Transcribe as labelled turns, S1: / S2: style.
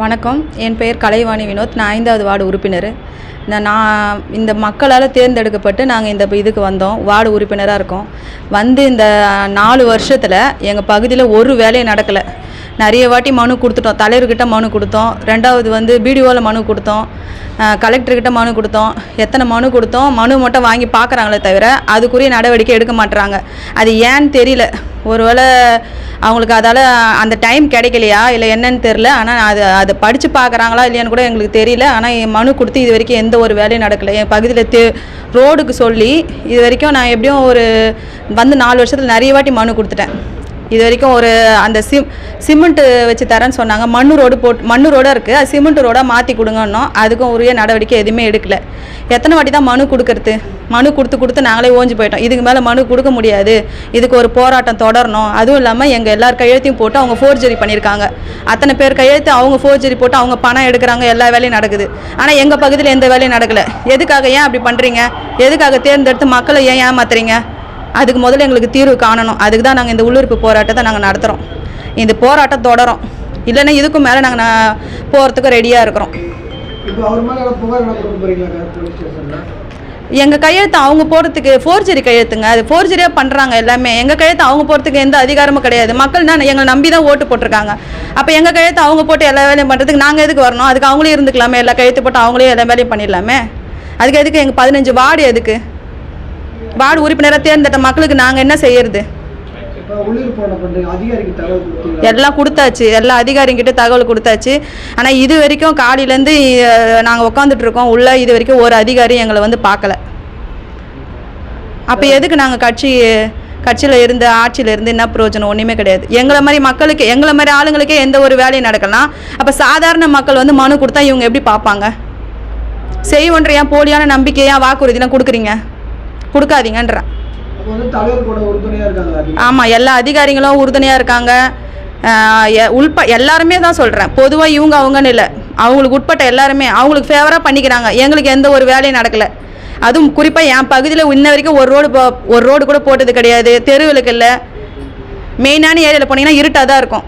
S1: வணக்கம். என் பெயர் கலைவாணி வினோத். நான் ஐந்தாவது வார்டு உறுப்பினர். இந்த நான் இந்த மக்களால் தேர்ந்தெடுக்கப்பட்டு நாங்கள் இந்த இதுக்கு வந்தோம். வார்டு உறுப்பினராக இருக்கோம். வந்து இந்த நாலு வருஷத்தில் எங்கள் பகுதியில் ஒரு வேலையும் நடக்கலை. நிறைய வாட்டி மனு கொடுத்துட்டோம். தலைவர்கிட்ட மனு கொடுத்தோம். ரெண்டாவது வந்து பிடிஓவில் மனு கொடுத்தோம். கலெக்டர்கிட்ட மனு கொடுத்தோம். எத்தனை மனு கொடுத்தோம்? மனு மட்டும் வாங்கி பார்க்குறாங்களே தவிர அதுக்குரிய நடவடிக்கை எடுக்க மாட்டுறாங்க அது ஏன்னு தெரியல. ஒருவேளை அவங்களுக்கு அதால் அந்த டைம் கிடைக்கலையா? இல்லை என்னன்னு தெரில ஆனால் அது அதை படித்து பார்க்குறாங்களா இல்லையான்னு கூட எங்களுக்கு தெரியல. ஆனால் என் மனு கொடுத்து இது வரைக்கும் எந்த ஒரு வேலையும் நடக்கலை. என் பகுதியில் தே ரோடுக்கு சொல்லி இது வரைக்கும் நான் எப்படியும் ஒரு வந்து நாலு வருஷத்தில் நிறைய வாட்டி மனு கொடுத்துட்டேன். இது வரைக்கும் ஒரு அந்த சிம் சிமெண்ட்டு வச்சு தரேன்னு சொன்னாங்க. மண்ணு ரோடு போட் மண்ணு ரோடாக இருக்குது அது சிமெண்ட் ரோடாக மாற்றி கொடுங்கன்னோம். அதுக்கும் உரிய நடவடிக்கை எதுவுமே எடுக்கல. எத்தனை வாட்டி தான் மனு கொடுக்கறது? மனு கொடுத்து கொடுத்து நாங்களே ஓஞ்சு போயிட்டோம். இதுக்கு மேலே மனு கொடுக்க முடியாது. இதுக்கு ஒரு போராட்டம் தொடரணும். அதுவும் இல்லாமல் எங்கள் எல்லார் கையெழுத்தையும் போட்டு அவங்க ஃபோர்ஜரி பண்ணியிருக்காங்க. அத்தனை பேர் கையெழுத்து அவங்க ஃபோர்ஜரி போட்டு அவங்க பணம் எடுக்கிறாங்க. எல்லா வேலையும் நடக்குது. ஆனால் எங்கள் பகுதியில் எந்த வேலையும் நடக்கலை. எதுக்காக ஏன் அப்படி பண்ணுறீங்க எதுக்காக தேர்ந்தெடுத்து மக்களை ஏன் ஏமாத்துறீங்க? அதுக்கு முதல்ல எங்களுக்கு தீர்வு காணணும். அதுக்கு தான் நாங்கள் இந்த உள்ளுறுப்பு போராட்டத்தை நாங்கள் நடத்துகிறோம் இந்த போராட்டம் தொடரும். இல்லைன்னா இதுக்கும் மேலே நாங்கள் போகிறதுக்கு ரெடியாக இருக்கிறோம். எங்கள் கையெழுத்து அவங்க போகிறதுக்கு ஃபோர்ஜரி கையெழுத்துங்க. அது ஃபோர்ஜரியாக பண்ணுறாங்க எல்லாமே. எங்கள் கையெழுத்து அவங்க போகிறதுக்கு எந்த அதிகாரமும் கிடையாது. மக்கள் தான் எங்களை நம்பி தான் ஓட்டு போட்டிருக்காங்க. அப்போ எங்கள் கையெழுத்து அவங்க போட்டு எல்லா வேலையும் பண்ணுறதுக்கு நாங்கள் எதுக்கு வரணும்? அதுக்கு அவங்களே இருந்துக்கலாமே. எல்லா கையெழுத்து போட்டு அவங்களே எல்லா வேலையும் பண்ணிடலாமே. அதுக்கு எதுக்கு? எங்கள் பதினஞ்சு வார்டு எதுக்கு? வார்டு உறுப்பினராக தேர்ந்தெடுத்த மக்களுக்கு நாங்கள் என்ன செய்யறது? எல்லாம் கொடுத்தாச்சு. எல்லா அதிகாரிங்கிட்ட தகவல் கொடுத்தாச்சு. ஆனால் இது வரைக்கும் காலையிலேருந்து நாங்கள் உட்காந்துட்டு இருக்கோம். உள்ள இது வரைக்கும் ஒரு அதிகாரி எங்களை வந்து பார்க்கல அப்போ எதுக்கு நாங்கள் கட்சி கட்சியில் இருந்து ஆட்சியில் இருந்து என்ன பிரயோஜனம்? ஒன்றுமே கிடையாது. எங்களை மாதிரி மக்களுக்கு எங்களை மாதிரி ஆளுங்களுக்கே எந்த ஒரு வேலையும் நடக்கலாம். அப்போ சாதாரண மக்கள் வந்து மனு கொடுத்தா இவங்க எப்படி பார்ப்பாங்க? செய்வோன்ற ஏன் போலியான நம்பிக்கை ஏன் வாக்குறுதிலாம் கொடுக்குறீங்க? கொடுக்காதீங்கன்றேன் ஆமாம் எல்லா அதிகாரிகளும் உறுதுணையாக இருக்காங்க. உள்ப எல்லாருமே தான் சொல்கிறேன் பொதுவாக இவங்க அவங்கன்னு இல்லை. அவங்களுக்கு உட்பட்ட எல்லாருமே அவங்களுக்கு ஃபேவராக பண்ணிக்கிறாங்க. எங்களுக்கு எந்த ஒரு வேலையும் நடக்கலை. அதுவும் குறிப்பாக என் பகுதியில் இன்ன வரைக்கும் ஒரு ரோடு போ ஒரு ரோடு கூட போட்டது கிடையாது. தெருவிலுக்கு இல்லை. மெயினான ஏரியாவில் போனீங்கன்னா இருட்டாக தான் இருக்கும்.